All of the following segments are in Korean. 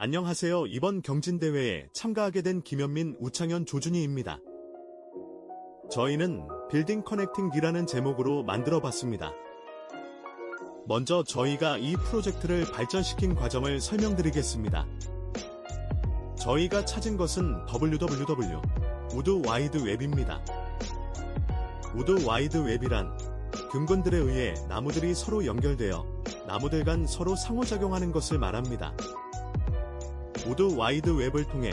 안녕하세요. 이번 경진대회에 참가하게 된 김현민, 우창현, 조준희입니다. 저희는 빌딩 커넥팅기라는 제목으로 만들어 봤습니다. 먼저 저희가 이 프로젝트를 발전시킨 과정을 설명드리겠습니다. 저희가 찾은 것은 www 우드 와이드 웹입니다. 우드 와이드 웹이란 근건들에 의해 나무들이 서로 연결되어 나무들 간 서로 상호작용하는 것을 말합니다. 우드 와이드 웹을 통해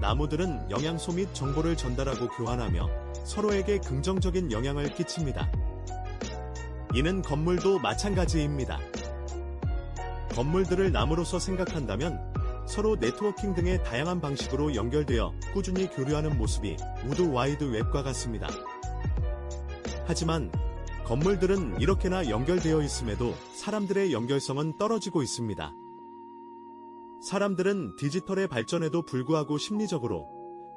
나무들은 영양소 및 정보를 전달하고 교환하며 서로에게 긍정적인 영향을 끼칩니다. 이는 건물도 마찬가지입니다. 건물들을 나무로서 생각한다면 서로 네트워킹 등의 다양한 방식으로 연결되어 꾸준히 교류하는 모습이 우드 와이드 웹과 같습니다. 하지만 건물들은 이렇게나 연결되어 있음에도 사람들의 연결성은 떨어지고 있습니다. 사람들은 디지털의 발전에도 불구하고 심리적으로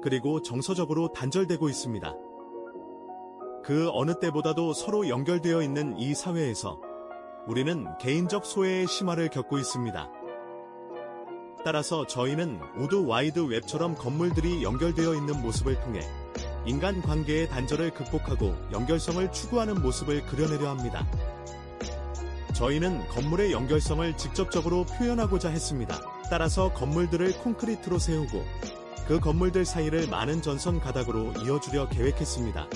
그리고 정서적으로 단절되고 있습니다. 그 어느 때보다도 서로 연결되어 있는 이 사회에서 우리는 개인적 소외의 심화를 겪고 있습니다. 따라서 저희는 우드 와이드 웹처럼 건물들이 연결되어 있는 모습을 통해 인간 관계의 단절을 극복하고 연결성을 추구하는 모습을 그려내려 합니다. 저희는 건물의 연결성을 직접적으로 표현하고자 했습니다. 따라서 건물들을 콘크리트로 세우고 그 건물들 사이를 많은 전선 가닥으로 이어주려 계획했습니다.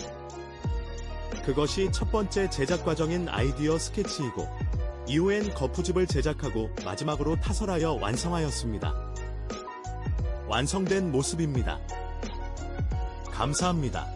그것이 첫 번째 제작 과정인 아이디어 스케치이고 이후엔 거푸집을 제작하고 마지막으로 타설하여 완성하였습니다. 완성된 모습입니다. 감사합니다.